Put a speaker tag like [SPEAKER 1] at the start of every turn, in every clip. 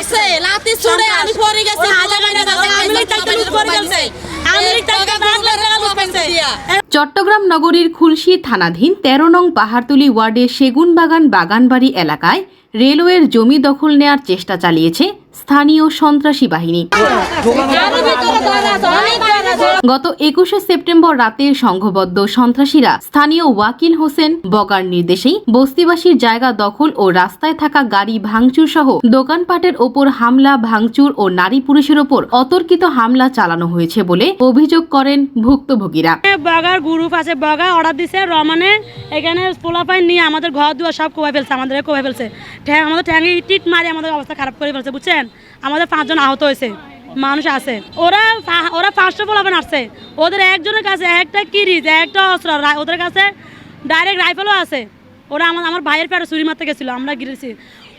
[SPEAKER 1] মারছে লাতি ছুড়ে আমি পড়ে গেছি
[SPEAKER 2] হাজার।
[SPEAKER 3] চট্টগ্রাম নগরীর খুলশি থানাধীন তেরো নং পাহাড়তলি ওয়ার্ডের সেগুনবাগান বাগানবাড়ি এলাকায় রেলওয়ের জমি দখল নেয়ার চেষ্টা চালিয়েছে স্থানীয় সন্ত্রাসী বাহিনী গত একুশে সেপ্টেম্বর রাতে সংঘবদ্ধ সন্ত্রাসীরা স্থানীয় ওয়াকিল হোসেন বগার নির্দেশেই বস্তিবাসীর জায়গা দখল ও রাস্তায় থাকা গাড়ি ভাঙচুর সহ দোকানপাটের ওপর হামলা, ভাঙচুর ও নারী পুরুষের ওপর অতর্কিত হামলা চালানো হয়েছে বলে অভিযোগ করেন ভুক্তভোগীরা।
[SPEAKER 2] বগার গ্রুপ আছে বগা অর্ডার দিছে রমানে এখানে পোলাপাই নিয়ে আমাদের ঘর দুয়ার সব কোবাই ফেলছে আমাদের কোবাই ফেলছে। আমাদের ঠ্যাঙে ইটিট মারি আমাদের অবস্থা খারাপ করে ফেলছে, বুঝছেন? আমাদের পাঁচজন আহত হয়েছে। মানুষ আছে। ওরা ওরা পাঁচশো পোলাপান আসছে। ওদের একজনের কাছে একটা কিরিজ একটা অস্ত্র ওদের কাছে ডাইরেক্ট রাইফেলও আছে। ওরা আমার আমার ভাইয়ের পেটে চুরি মারতে গেছিল, আমরা গিরেছি।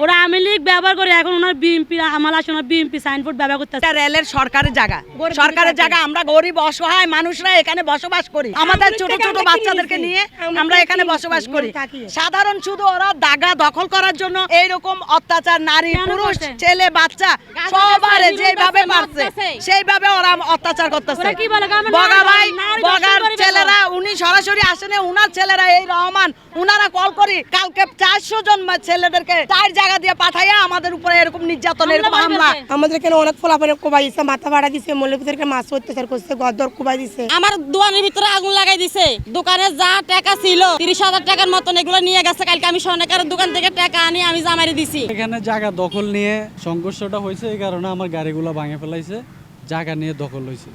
[SPEAKER 2] ওরা আওয়ামী লীগ ব্যবহার করে এখন ওনার বিএমপি আমার আসে ওনার বিএমপি সাইনবোর্ড ব্যবহার করতেছে
[SPEAKER 4] এটা রেলের সরকারের জায়গা। সরকারের জায়গা আমরা গরিব অসহায় মানুষরা এখানে বসবাস করি। আমাদের ছোট ছোট বাচ্চাদেরকে নিয়ে আমরা এখানে বসবাস করি। সাধারণ শুধু ওরা দাগা দখল করার জন্য এইরকম অত্যাচার নারী পুরুষ ছেলে বাচ্চা সবার যেভাবে মারছে সেইভাবে ওরা অত্যাচার করতেছে। বগা ভাই বগার ছেলেরা উনি সরাসরি আসেন উনার ছেলেরা এই রহমান উনারা কল করি কালকে চারশো জন ছেলেদেরকে চার জায়গা দিয়ে পাঠাইয়া আমাদের উপরে এরকম নির্যাতন এরকম হামলা।
[SPEAKER 5] আমাদের এখানে অনেক ফলাফল কোবাই দিচ্ছে মাথা ভাড়া দিচ্ছে মল্লিকদেরকে মাছ অত্যাচার করছে গদ্দর কোবাই দিচ্ছে
[SPEAKER 1] আমার দোকানের ভিতরে আগুন লাগাই দিছে। দোকানে যা টাকা ছিল তিরিশ হাজার টাকার মতন এগুলো নিয়ে গেছে। কালকে আমি সোনাকারের দোকান থেকে টাকা আনি আমি জামারি দিছি।
[SPEAKER 6] এখানে জায়গা দখল নিয়ে সংঘর্ষটা হয়েছে এই কারণে আমার গাড়িগুলো ভাঙে ফেলাইছে জায়গা নিয়ে দখল হয়েছে।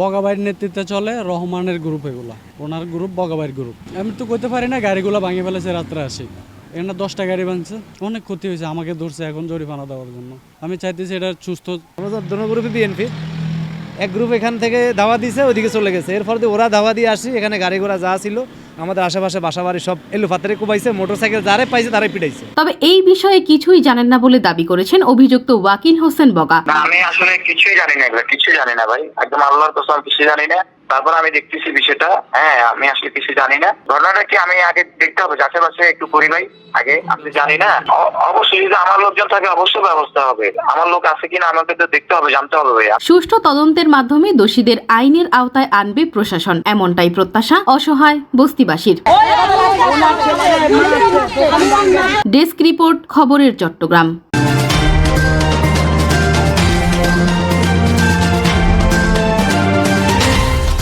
[SPEAKER 6] বগাবাইয়ের নেতৃত্বে চলে রহমানের গ্রুপ এগুলা। ওনার গ্রুপ বগাবাইয়ের গ্রুপ আমি তো কইতে পারি না গাড়িগুলো ভাঙে ফেলেছে রাত্রে আসি। এখানে দশটা গাড়ি ভাঙছে। অনেক ক্ষতি হয়েছে, আমাকে ধরছে এখন জরিমানা দেওয়ার জন্য। আমি চাইতেছি এটা সুস্থ
[SPEAKER 7] গ্রুপে বিএনপি এক গ্রুপ এখান থেকে ধাওয়া দিছে ওইদিকে চলে গেছে। এরপর ওরা ধাওয়া দিয়ে আসি, এখানে গাড়ি ঘোড়া যা ছিল আমাদের আশেপাশে বাসা বাড়ি সব এলু ফাতারে কুবাইছে মোটরসাইকেল যারে পাইছে তারাই পিটাইছে।
[SPEAKER 3] তবে এই বিষয়ে কিছুই জানেন না বলে দাবি করেছেন অভিযুক্ত ওয়াকিল হোসেন বগা।
[SPEAKER 8] না আমি আসলে কিছুই জানি না কিছুই জানি না ভাই। একদম আল্লাহর কসম কিছুই জানি না। তারপর আমি দেখতেছি বিষয়টা হ্যাঁ আমি আসলে কিছু জানি না ঘটনাটা কি আমি আগে দেখতে হবে বাছাই একটু করি ভাই আগে আপনি জানি না অবশ্যই যদি আমার লোকজন থাকে অবশ্যই ব্যবস্থা হবে আমার লোক আছে কিনা আমাকে তো দেখতে হবে জানতে হবে ভাই
[SPEAKER 3] সুষ্ঠু তদন্তের মাধ্যমে দোষীদের আইনের আওতায় আনবে প্রশাসন এমনটাই প্রত্যাশা অসহায় বস্তিবাসীর ডেস্ক রিপোর্ট খবরের চট্টগ্রাম